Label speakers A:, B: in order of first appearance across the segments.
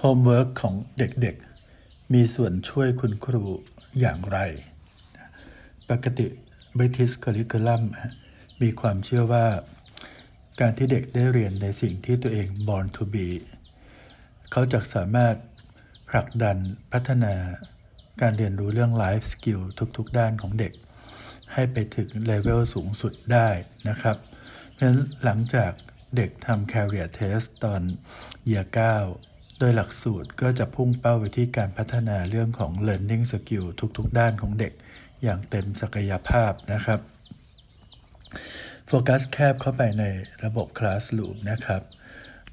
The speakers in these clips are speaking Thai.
A: โฮมเวิร์กของเด็กๆ มีส่วนช่วยคุณครูอย่างไร ปกติ British Curriculum มีความเชื่อว่า การที่เด็กได้เรียนในสิ่งที่ตัวเอง born to be เขาจะสามารถผลักดันพัฒนาการเรียนรู้เรื่อง life skill ทุกๆ ด้านของเด็ก ให้ไปถึงเลเวลสูงสุดได้นะครับ เพราะฉะนั้นหลังจากเด็กทำ career test ตอนเยีย9 โดยหลักสูตรก็จะพุ่งเป้าไปที่การพัฒนาเรื่องของ learning skill ทุกๆ ด้านของเด็กอย่างเต็มศักยภาพนะครับโฟกัสแคบเข้าไปในระบบ Classroom นะครับ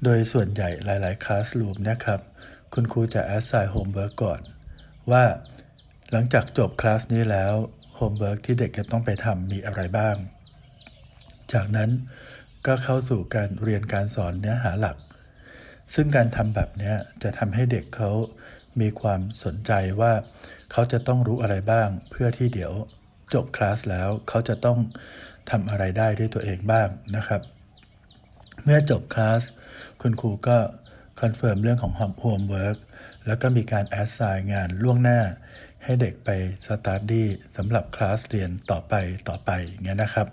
A: โดยส่วนใหญ่หลาย ๆ Classroom นะครับ คุณครูจะ assign homework ก่อน ว่าหลังจากจบคลาสนี้แล้ว homework ที่เด็กจะต้องไปทำมีอะไรบ้าง จากนั้นก็เข้าสู่การเรียนการสอนเนื้อหาหลัก ซึ่งการทำแบบนี้จะทำให้เด็กเขามีความสนใจว่าเขาจะต้องรู้อะไรบ้าง เพื่อที่เดี๋ยวจบคลาสแล้วเขาจะต้องทำอะไรได้ด้วยตัวเองบ้างนะครับ เมื่อจบคลาสคุณครูก็คอนเฟิร์มเรื่องของโฮมเวิร์กแล้วก็มีการแอดไซน์งานล่วงหน้า ให้เด็กไปสตาร์ดี้สำหรับคลาสเรียนต่อไปต่อไปอย่างเงี้ยนะครับ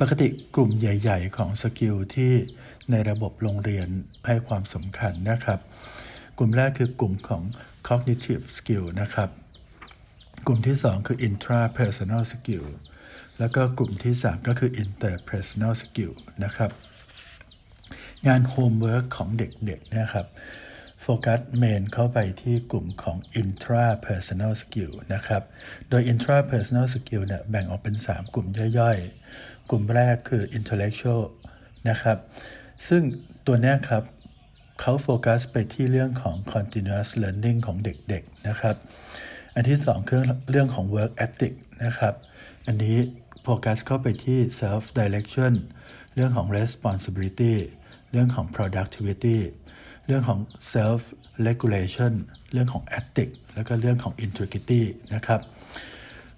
A: ปกติกลุ่มใหญ่ ๆ ของสกิลที่ในระบบโรงเรียนให้ความสำคัญนะครับ กลุ่มแรกคือกลุ่มของ cognitive skill นะครับ กลุ่มที่ 2 คือ intrapersonal skill แล้วก็กลุ่มที่ 3 ก็คือ interpersonal skill นะครับ งาน homework ของเด็กๆนะครับ โฟกัสเมนเข้าไปที่กลุ่มของ intrapersonal skill นะครับ โดย intrapersonal skill เนี่ยแบ่งออกเป็น 3 กลุ่มย่อยๆ กลุ่มแรกคือ intellectual นะครับ ซึ่งตัวนี้ครับเขาโฟกัสไปที่เรื่องของ continuous learning ของเด็กๆ นะครับ อันที่สองคือเรื่องของ work ethic นะครับ อันนี้โฟกัสเข้าไปที่ self direction เรื่องของ responsibility เรื่องของ productivity เรื่องของ self regulation เรื่องของ ethic แล้วก็เรื่องของ integrity นะครับ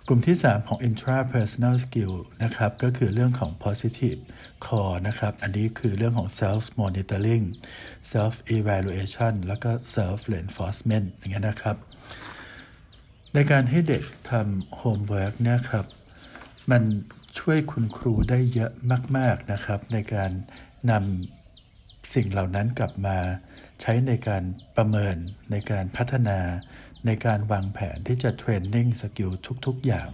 A: กลุ่มที่ 3 ของ intrapersonal skill นะครับ ก็คือเรื่องของ positive core นะครับ อันนี้คือเรื่องของ self monitoring self evaluation แล้วก็ self reinforcement อย่างเงี้ยนะครับ ในการให้เด็กทำ homework เนี่ยครับ มันช่วยคุณครูได้เยอะมาก ๆ นะครับ ในการนำ สิ่งเหล่านั้นกลับมาใช้ในการประเมินในการพัฒนา ในการวางแผนที่จะเทรนนิ่งสกิลทุก ๆ อย่าง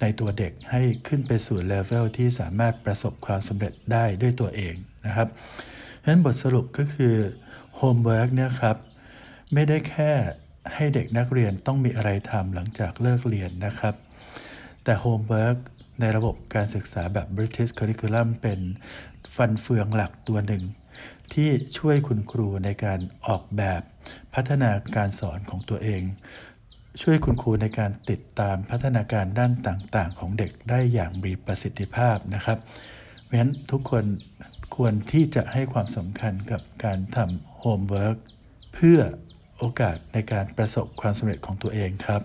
A: ในตัวเด็กให้ขึ้นไปสู่เลเวลที่สามารถประสบความสำเร็จได้ด้วยตัวเองนะครับเพราะฉะนั้นบทสรุปก็คือโฮมเวิร์กเนี่ยครับไม่ได้แค่ให้เด็กนักเรียนต้องมีอะไรทำหลังจากเลิกเรียนนะครับ แต่โฮมเวิร์กในระบบการศึกษาแบบ British Curriculum เป็นฟันเฟืองหลักตัวหนึ่ง ที่ช่วยคุณครูในการออกแบบพัฒนาการสอนของตัวเอง ช่วยคุณครูในการติดตามพัฒนาการด้านต่างๆ ของเด็กได้อย่างมีประสิทธิภาพนะครับเพราะฉะนั้นทุกคนควรที่จะให้ความสำคัญกับการทำโฮมเวิร์กเพื่อโอกาสในการประสบความสำเร็จของตัวเองครับ